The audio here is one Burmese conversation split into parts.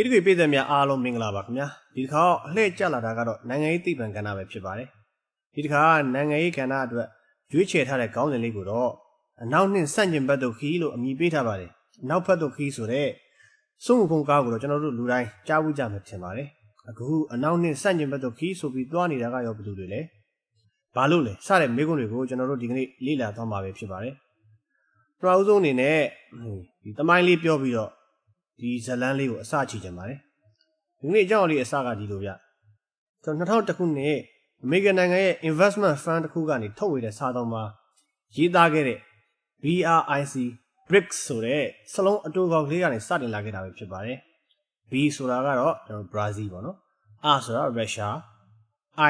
ကိတကွေပြည်သက်များအားလုံးမင်္ဂလာပါခင်ဗျာဒီတစ်ခါတော့အလှည့်ကျလာတာကတော့နိုင်ငံရေးသိပ္ပံကဏ္ဍပဲဖြစ်ပါတယ်ဒီတစ်ခါကနိုင်ငံရေးကဏ္ဍအတွက်ရွေးချယ်ထားတဲ့ခေါင်းစဉ်လေးကိုတော့အနောက်နှင့်ဆန့်ကျင်ဘက်သို့ခီးလို့အမည်ပေးထားပါတယ်အနောက်ဘက်သို့ခီးဆိုတဲ့စုံဖုံကားကိုတော့ကျွန်တော်တို့လူတိုင်းကြားဘူးကြမှာထင်ပါတယ်အခုအနောက်နှင့်ဆန့်ကျင်ဘက်သို့ခီးဆိုပြီးတွားနေတာကရောဘယ်သူတွေလဲဘာလို့လဲစတဲ့မေးခွန်းတွေကိုကျွန်တော်တို့ဒီကနေ့လေ့လာသွားမှာပဲဖြစ်ပါတယ်ပထမဦးဆုံးအနေနဲ့ဒီတမိုင်းလေးပြောပြီးတော့ ဒီဇလန်းလေးကိုအစချကြပါတယ်ဒီနေ့အကြောင်းအလေးအစကဒီလိုဗျကျွန်တော်2000ခုနှစ်အမေရိကန်နိုင်ငံရဲ့ investment fund တစ်ခုကနေထုတ်ဝေတဲ့စာတောင်းမှာရေးသားခဲ့တဲ့ BRIC BRICS ဆိုတဲ့စလုံးအတူကောက်ကလေးကနေစတင်လာခဲ့တာပဲဖြစ်ပါတယ် B ဆိုတာကတော့ကျွန်တော် Brazil ပေါ့နော် R ဆိုတာ Russia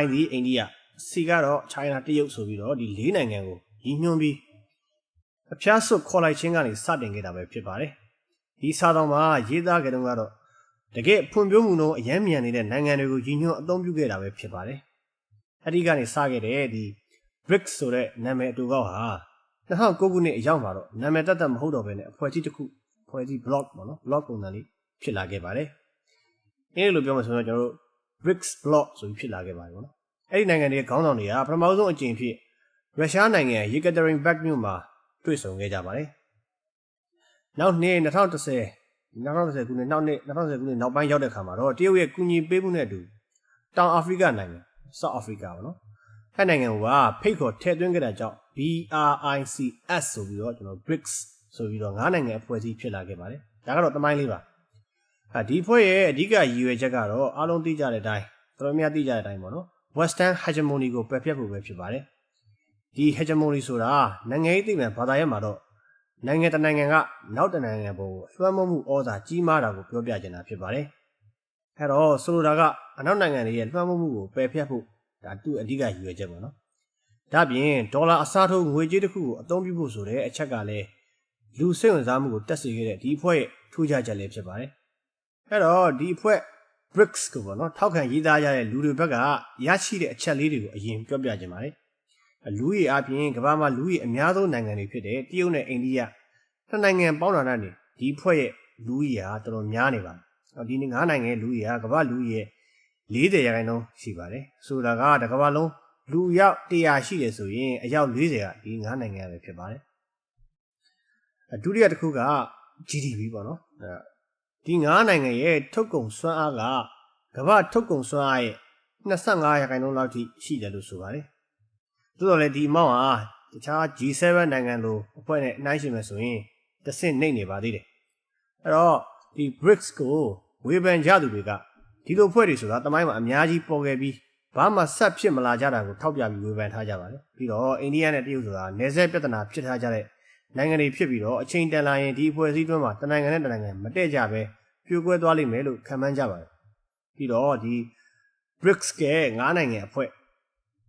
I ဒီအိန္ဒိယ C ကတော့ China တရုတ်ဆိုပြီးတော့ဒီ၄နိုင်ငံကိုရည်ညွှန်းပြီးအဖျားစွတ်ခေါ်လိုက်ခြင်းကနေစတင်ခဲ့တာပဲဖြစ်ပါတယ် ဒီစာတောင်မှာရေးသားကြတဲ့ကတော့တကယ်ဖွံ့ဖြိုးမှုနှုန်းအယမ်းမြန်နေတဲ့နိုင်ငံတွေကိုရည်ညွှန်းအသုံးပြုခဲ့တာပဲဖြစ်ပါတယ်အဲ့ဒီကနေစခဲ့တဲ့ဒီ BRICS ဆိုတဲ့နာမည်အတူကောက်ဟာ2009ခုနှစ်အရောက်မှာတော့နာမည်တက်တက်မဟုတ်တော့ဘဲနဲ့အဖွဲ့အစည်းတစ်ခုအဖွဲ့အစည်း block ပေါ့နော် block ပုံစံလေးဖြစ်လာခဲ့ပါတယ်အဲ့လိုပြောမှဆိုတော့ကျွန်တော်တို့ BRICS block ဆိုပြီးဖြစ်လာခဲ့ပါတယ်ပေါ့နော်အဲ့ဒီနိုင်ငံတွေခေါင်းဆောင်တွေကပထမဆုံးအကြိမ်ဖြစ်ရုရှားနိုင်ငံရေကက်တရင်ဘက်မြို့မှာတွေ့ဆုံခဲ့ကြပါတယ် နောက်နှစ်2010 2010ခုနှစ်နောက်နှစ်2010ခုနှစ်နောက်ပိုင်းရောက်တဲ့ခါမှာတော့တရုတ်ရဲ့ကူညီပေးမှုနဲ့အတူတောင်အာဖရိကနိုင်ငံ South Africa ပေါ့နော်အဲ့နိုင်ငံကဖိတ်ခေါ်ထည့်သွင်းခဲ့တာကြောင့် BRICS ဆိုပြီးတော့ကျွန်တော် BRICS ဆိုပြီးတော့ငါးနိုင်ငံအဖွဲ့အစည်းဖြစ်လာခဲ့ပါတယ်ဒါကတော့တမိုင်းလေးပါအဲဒီဖွဲ့ရဲ့အဓိကရည်ရွယ်ချက်ကတော့အားလုံးသိကြတဲ့အတိုင်းတော်တော်များသိကြတဲ့အတိုင်းပေါ့နော် Western hegemony ကိုပယ်ဖျက်ဖို့ပဲဖြစ်ပါတယ်ဒီ hegemony ဆိုတာနိုင်ငံရေးသိမှန်ဘာသာရပ်မှာတော့ နိုင်ငံတနိုင်ငံကနောက်တနိုင်ငံပေါ်ကိုလွှမ်းမိုးမှုဩဇာကြီးမားတာကိုပြောပြချင်တာဖြစ်ပါတယ်။အဲတော့ဆိုလိုတာကအနောက်နိုင်ငံတွေရဲ့လွှမ်းမိုးမှုကိုပယ်ဖျက်ဖို့ဒါသူ့အဓိကရည်ရွယ်ချက်ပေါ့နော်။ဒါပြင်ဒေါ်လာအစားထိုးငွေကြေးတစ်ခုကိုအသုံးပြုဖို့ဆိုတဲ့အချက်ကလည်းလူစိတ်ဝင်စားမှုကိုတက်စေခဲ့တဲ့ဒီအဖွဲ့ရဲ့ထူးခြားချက်လေးဖြစ်ပါတယ်။အဲတော့ဒီအဖွဲ့ BRICS ကိုပေါ့နော်ထောက်ခံရေးသားရတဲ့လူတွေဘက်ကရရှိတဲ့အချက်လေးတွေကိုအရင်ပြောပြချင်ပါတယ်။ လူကြီးအပြင်ကမ္ဘာမှာလူကြီးအများဆုံးနိုင်ငံတွေဖြစ်တဲ့တရုတ်နဲ့အိန္ဒိယနှစ်နိုင်ငံပေါင်းတာနဲ့ဒီဖွဲ့ရဲ့လူကြီးဟာတော်တော်များနေပါတယ်။ဒီငါးနိုင်ငံလူကြီးဟာကမ္ဘာလူကြီးရဲ့40ရာခိုင်နှုန်းရှိပါတယ်။ဆိုတာကတကမ္ဘာလုံးလူရောက်100ရှိတယ်ဆိုရင်အယောက်40ကဒီငါးနိုင်ငံပဲဖြစ်ပါတယ်။ဒုတိယတစ်ခုက GDP ပေါ့နော်။ဒီငါးနိုင်ငံရဲ့ထုတ်ကုန်စွမ်းအားကကမ္ဘာထုတ်ကုန်စွမ်းအားရဲ့25ရာခိုင်နှုန်းလောက်ထိရှိတယ်လို့ဆိုပါတယ်။ သို့တော်လည်းဒီအမောင့်ဟာတခြား G7 နိုင်ငံလိုအဖွဲ့နဲ့နှိုင်းယှဉ်မယ်ဆိုရင်တစ်ဆင့်နှိမ့်နေပါသေးတယ်အဲ့တော့ဒီ BRICS ကိုဝေဖန်ကြသူတွေကဒီလိုဖွဲ့တွေဆိုတာတမိုင်းမှာအများကြီးပေါ်ခဲ့ပြီးဘာမှဆက်ဖြစ်မလာကြတာကိုထောက်ပြပြီးဝေဖန်ထားကြပါတယ်ပြီးတော့အိန္ဒိယနဲ့တရုတ်ဆိုတာနယ်စပ်ပြဿနာဖြစ်ထားကြတဲ့နိုင်ငံတွေဖြစ်ပြီးတော့အချိန်တန်လာရင်ဒီအဖွဲ့အစည်းတွင်းမှာတနိုင်ငံနဲ့တနိုင်ငံမတည့်ကြပဲပြိုကွဲသွားလိမ့်မယ်လို့ခန့်မှန်းကြပါတယ်ပြီးတော့ဒီ BRICS ကငါးနိုင်ငံအဖွဲ့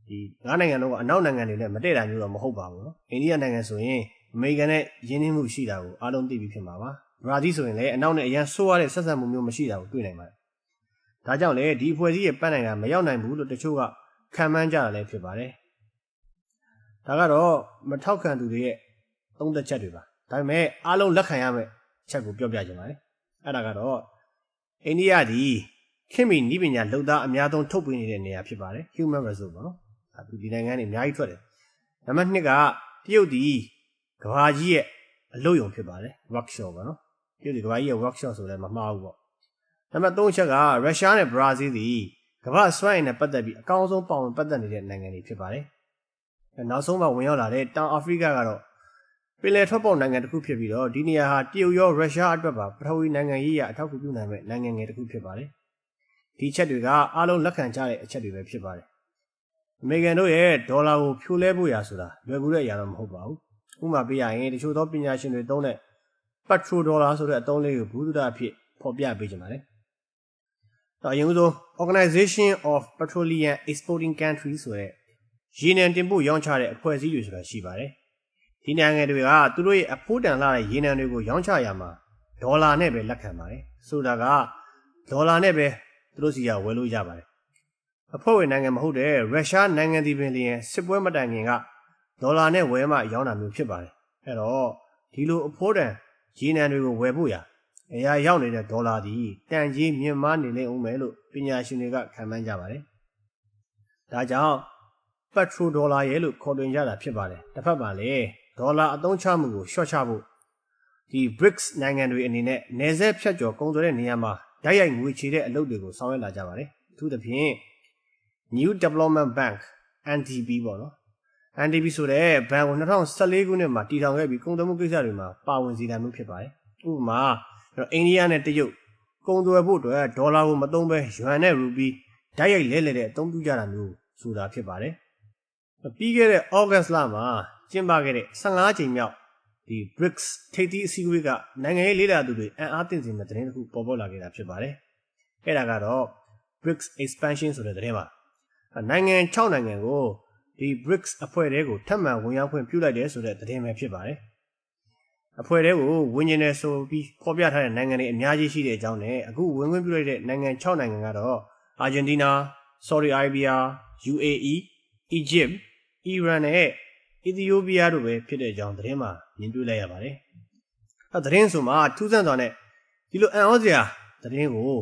ဒီငါးနိုင်ငံလုံးကအနောက်နိုင်ငံတွေနဲ့မတည့်တာမျိုးတော့မဟုတ်ပါဘူးနော်အိန္ဒိယနိုင်ငံဆိုရင်အမေရိကန်နဲ့ယင်းနှင်းမှုရှိတာကိုအားလုံးသိပြီးဖြစ်မှာပါဘရာဇီးဆိုရင်လည်းအနောက်နဲ့အရန်ဆိုးရတဲ့ဆက်ဆံမှုမျိုးမရှိတာကိုတွေ့နိုင်ပါတယ်ဒါကြောင့်လည်းဒီအဖွဲ့အစည်းရဲ့ပန်းနိုင်ငံမရောက်နိုင်ဘူးလို့တချို့ကခံမှန်းကြတာလည်းဖြစ်ပါတယ်ဒါကတော့မထောက်ခံသူတွေရဲ့သုံးသက်ချက်တွေပါဒါပေမဲ့အားလုံးလက်ခံရမယ့်ချက်ကိုပြောပြချင်ပါတယ်အဲ့ဒါကတော့အိန္ဒိယဒီခင်မီနီးပညာလုံသားအများဆုံးထုတ်ပေးနေတဲ့နေရာဖြစ်ပါတယ် human resource ပေါ့နော် သူဒီနိုင်ငံနေအများကြီးထွက်တယ်နံပါတ်2ကတရုတ်ဒီကဘာကြီးရဲ့အလုပ်ယုံဖြစ်ပါတယ် workshop ပေါ့နော်တရုတ်ဒီကဘာကြီးရဲ့ workshop ဆိုလည်းမမှားဘူးပေါ့နံပါတ်3ချက်ကရုရှားနဲ့ဘရာဇီးဒီကမ္ဘာစွမ်းအင်နဲ့ပတ်သက်ပြီးအကောင်းဆုံးပါဝင်ပတ်သက်နေတဲ့နိုင်ငံတွေဖြစ်ပါတယ်နောက်ဆုံးမှဝင်ရောက်လာတဲ့တောင်အာဖရိကကတော့ပင်လယ်ထွက်ပေါက်နိုင်ငံတစ်ခုဖြစ်ပြီးတော့ဒီနေရာဟာတရုတ်ရောရုရှားအတွက်ပါပထဝီနိုင်ငံရေးရအထောက်အကူပြုနိုင်မဲ့နိုင်ငံငယ်တစ်ခုဖြစ်ပါတယ်ဒီချက်တွေကအားလုံးလက်ခံကြတဲ့အချက်တွေပဲဖြစ်ပါတယ် အမေရိကန်တို့ရဲ့ဒေါ်လာကိုဖြိုလဲဖို့ရာဆိုတာလွယ်ကူတဲ့အရာတော့မဟုတ်ပါဘူးဥပမာပေးရရင်တချို့သောပညာရှင်တွေသုံးတဲ့ petro dollar ဆိုတဲ့အသုံးလေးကိုဘူးဒအဖြစ်ဖော်ပြပေးကြပါတယ်တော့အရင်ဆုံး Organization of Petroleum Exporting Countries ဆိုတဲ့ရေနံတင်ပို့ရောင်းချတဲ့အဖွဲ့အစည်းတွေဆိုတာရှိပါတယ်ဒီနိုင်ငံတွေကသူတို့ရဲ့အဖို့တန်လာတဲ့ရေနံတွေကိုရောင်းချရမှာဒေါ်လာနဲ့ပဲလက်ခံပါတယ်ဆိုတာကဒေါ်လာနဲ့ပဲသူတို့စီကဝယ်လို့ရပါတယ် အဖွဲ့ဝင်နိုင်ငံမဟုတ်တဲ့ရုရှားနိုင်ငံဒီပင်လျင်စစ်ပွဲမတိုင်ခင်ကဒေါ်လာနဲ့ဝယ်မှရောင်းတာမျိုးဖြစ်ပါတယ်အဲ့တော့ဒီလိုအဖိုးတန်ရေနံတွေကိုဝယ်ဖို့ရအရာရောက်နေတဲ့ဒေါ်လာသည်တန်ကြီးမြင့်မားနေလိမ့်ဦးမယ်လို့ပညာရှင်တွေကခန့်မှန်းကြပါတယ်။ဒါကြောင့်ပက်ထရိုဒေါ်လာရဲ့လို့ခေါ်တွင်ကြတာဖြစ်ပါတယ်။တစ်ဖက်မှာလည်းဒေါ်လာအသုံးချမှုကိုလျှော့ချဖို့ဒီ BRICS နိုင်ငံတွေအနေနဲ့နေဆက်ဖြတ်ကျော်ကုန်သွယ်တဲ့နေရာမှာဓာတ်ရိုက်ငွေချေတဲ့အလုပ်တွေကိုဆောင်ရွက်လာကြပါတယ်။အထူးသဖြင့် New Development Bank NDB ပေါ့နော် NDB ဆိုတဲ့ဘဏ်ကို2014ခုနှစ်မှာတည်ထောင်ခဲ့ပြီးကုန်သွယ်မှုကိစ္စတွေမှာပါဝင်စီတိုင်းမှုဖြစ်ပါတယ်။ဥပမာအိန္ဒိယနဲ့တရုတ်ကုန်သွယ်ဖို့အတွက်ဒေါ်လာကိုမသုံးဘဲယွမ်နဲ့ရူပီဓာတ်ရိုက်လဲလှယ်တဲ့အသုံးပြုကြတာမျိုးဆိုတာဖြစ်ပါတယ်။ပြီးခဲ့တဲ့ August လမှာကျင်းပခဲ့တဲ့15ကြိမ်မြောက်ဒီ BRICS ထိပ်သီးအစည်းအဝေးကနိုင်ငံရေးလေးလာသူတွေအံ့အားသင့်စေတဲ့သတင်းတစ်ခုပေါ်ပေါက်လာခဲ့တာဖြစ်ပါတယ်။အဲ့ဒါကတော့ BRICS expansion ဆိုတဲ့သတင်းပါ။ နိုင်ငံ6နိုင်ငံကိုဒီ BRICS အဖွဲ့ထဲကိုထပ်မံဝင်ရောက်ခွင့်ပြုလိုက်တယ်ဆိုတဲ့သတင်းပဲဖြစ်ပါတယ်။အဖွဲ့ထဲကိုဝင်ကျင်နေဆိုပြီးဖော်ပြထားတဲ့နိုင်ငံတွေအများကြီးရှိတဲ့အကြောင်းနဲ့အခုဝင်ခွင့်ပြုလိုက်တဲ့နိုင်ငံ6နိုင်ငံကတော့အာဂျင်တီးနား၊ဆော်ဒီအာရေဗျာ၊ UAE ၊အီဂျစ်၊အီရန်နဲ့အီသီယိုးပီးယားတို့ပဲဖြစ်တဲ့အကြောင်းသတင်းမှာမြင်တွေ့လိုက်ရပါတယ်။အဲသတင်းဆိုမှာထူးဆန်းစွာနဲ့ဒီလိုအံ့ဩစရာသတင်းကို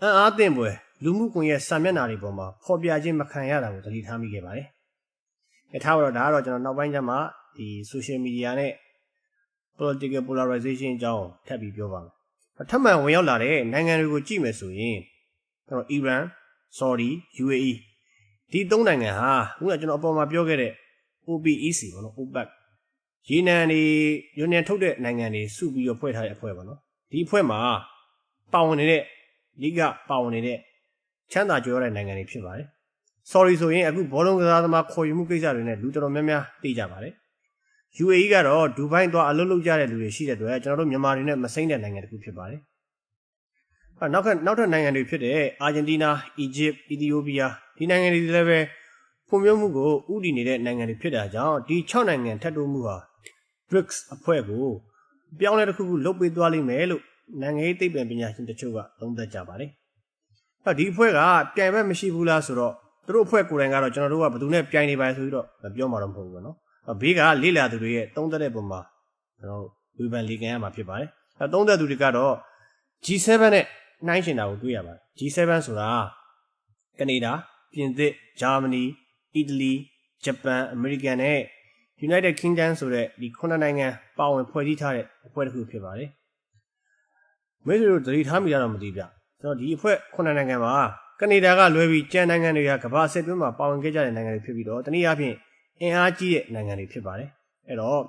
အံ့အားသင့်ပွဲ လူမှုကွန်ရက်စာမျက်နှာတွေပေါ်မှာဖော်ပြခြင်းမခံရတာကိုသတိထားမိခဲ့ပါတယ်။အဲထားတော့ဒါကတော့ကျွန်တော်နောက်ပိုင်းကျမှဒီ social media နဲ့ political polarization အကြောင်းထပ်ပြီးပြောပါမယ်။ထပ်မံဝင်ရောက်လာတဲ့နိုင်ငံတွေကိုကြည့်မယ်ဆိုရင်ကျွန်တော်အီရန်၊ဆော်ဒီ၊ UAE ဒီသုံးနိုင်ငံဟာခုနကကျွန်တော်အပေါ်မှာပြောခဲ့တဲ့ OPEC ပေါ့နော် OPEC ရေနံတွေယူနီယံထုတ်တဲ့နိုင်ငံတွေစုပြီးတော့ဖွဲ့ထားတဲ့အဖွဲ့ပေါ့နော်ဒီအဖွဲ့မှာပါဝင်နေတဲ့လိကပါဝင်နေတဲ့ ချမ်းသာကြွယ်ဝတဲ့နိုင်ငံတွေဖြစ်ပါတယ် sorry ဆိုရင်အခုဘောလုံးကစားသမားခေါ်ယူမှုကိစ္စတွေနဲ့လူတော်တော်များများသိကြပါတယ် UAE ကတော့ဒူဘိုင်းသွားအလုပ်လုပ်ကြတဲ့လူတွေရှိတဲ့အတွက်ကျွန်တော်တို့မြန်မာတွေနဲ့မစိမ့်တဲ့နိုင်ငံတစ်ခုဖြစ်ပါတယ်အဲနောက်ထပ်နောက်ထပ်နိုင်ငံတွေဖြစ်တဲ့အာဂျင်တီးနား၊အီဂျစ်၊အီသီယိုးပီးယားဒီနိုင်ငံတွေလည်းပဲဖွံ့ဖြိုးမှုကိုဥတည်နေတဲ့နိုင်ငံတွေဖြစ်တာကြောင့်ဒီ6နိုင်ငံထပ်တိုးမှုဟာ BRICS အဖွဲ့ကိုပြောင်းလဲတစ်ခုခုလုပ်ပေးသွားလိမ့်မယ်လို့နိုင်ငံရေးသိပ္ပံပညာရှင်တချို့ကသုံးသပ်ကြပါတယ်။ အဲဒီအဖွဲ့ကပြိုင်ဘက်မရှိဘူးလားဆိုတော့သူတို့အဖွဲ့ကိုယ်တိုင်ကတော့ကျွန်တော်တို့ကဘယ်သူနဲ့ပြိုင်နေပါဆိုပြီးတော့မပြောမှာတော့မဟုတ်ဘူးနော်။ဘေးကလေ့လာသူတွေရဲ့သုံးသပ်တဲ့ပုံမှာကျွန်တော်ဝေဖန်လေ့ကန်ရမှာဖြစ်ပါတယ်။အဲသုံးသပ်သူတွေကတော့ G7 နဲ့နှိုင်းရှင်တာကိုတွေ့ရပါတယ်။ G7 ဆိုတာကနေဒါ၊ပြင်သစ်၊ဂျာမနီ၊အီတလီ၊ဂျပန်၊အမေရိကန်နဲ့ United Kingdom ဆိုတဲ့ဒီခုနှစ်နိုင်ငံပါဝင်ဖွဲ့စည်းထားတဲ့အဖွဲ့တစ်ခုဖြစ်ပါတယ်။မိတ်ဆွေတို့သတိထားမိကြတော့မသိဗျ။ ကျွန်တော်ဒီအဖွဲ့ခုနှစ်နိုင်ငံမှာကနေဒါကလွဲပြီးကျန်နိုင်ငံတွေကကမ္ဘာအဆင့်တွင်းမှာပါဝင်ခဲ့ကြတဲ့နိုင်ငံတွေဖြစ်ပြီးတော့တနည်းအားဖြင့်အင်အားကြီးတဲ့နိုင်ငံတွေဖြစ်ပါတယ်။အဲ့တော့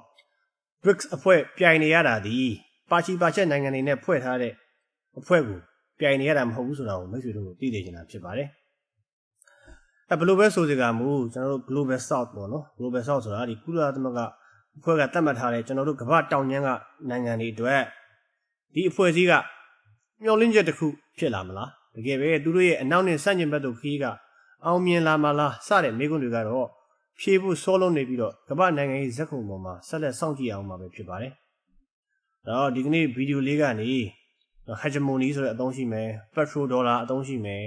BRICS အဖွဲ့ပြိုင်နေရတာဒီပါချီပါချက်နိုင်ငံတွေနဲ့ဖွဲ့ထားတဲ့အဖွဲ့ကိုပြိုင်နေရတာမဟုတ်ဘူးဆိုတာကိုမိတ်ဆွေတို့သိသိချင်တာဖြစ်ပါတယ်။အဲဘယ်လိုပဲဆိုစကားမူကျွန်တော်တို့ Global South ပေါ့နော် Global South ဆိုတာဒီကုလသမဂ္ဂအဖွဲ့ကသတ်မှတ်ထားတဲ့ကျွန်တော်တို့ကမ္ဘာတောင်ကျမ်းကနိုင်ငံတွေအတွက်ဒီအဖွဲ့အစည်းက မျှော်လင့်ချက်တစ်ခုဖြစ်လာမလားတကယ်ပဲသူတို့ရဲ့အနောက်နဲ့ဆန့်ကျင်ဘက်တို့ခီးကအောင်မြင်လာမလားစတဲ့မိကွန်းတွေကတော့ဖြေဖို့စောလုံးနေပြီးတော့ကမ္ဘာနိုင်ငံရေးဇက်ခုံပေါ်မှာဆက်လက်စောင့်ကြည့်အောင်မှာပဲဖြစ်ပါတယ်။ဒါတော့ဒီကနေ့ဗီဒီယိုလေးကနေ hegemony ဆိုတဲ့အသုံးရှိမယ် petro dollar အသုံးရှိမယ်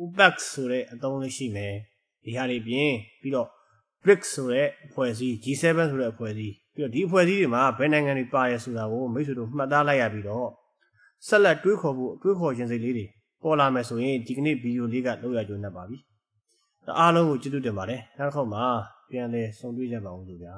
OPEC ဆိုတဲ့အသုံးလေးရှိမယ်ဒီဟာတွေပြင်ပြီးတော့ BRICS ဆိုတဲ့အဖွဲ့အစည်း G7 ဆိုတဲ့အဖွဲ့အစည်းပြီးတော့ဒီအဖွဲ့အစည်းတွေမှာဘယ်နိုင်ငံတွေပါရဆိုတာကိုမိတ်ဆွေတို့မှတ်သားလိုက်ရပြီးတော့ ဆက်လက်တွေးခေါ်ဖို့တွေးခေါ်ခြင်းစိတ်လေးတွေပေါ်လာမယ်ဆိုရင်ဒီကနေ့ဗီဒီယိုလေးကလောက်ရကြုံနေပါပြီအားလုံးကိုကျေးဇူးတင်ပါတယ်နောက်တစ်ခေါက်မှာပြန်လည်ဆုံတွေ့ကြပါအောင်လို့ဗျာ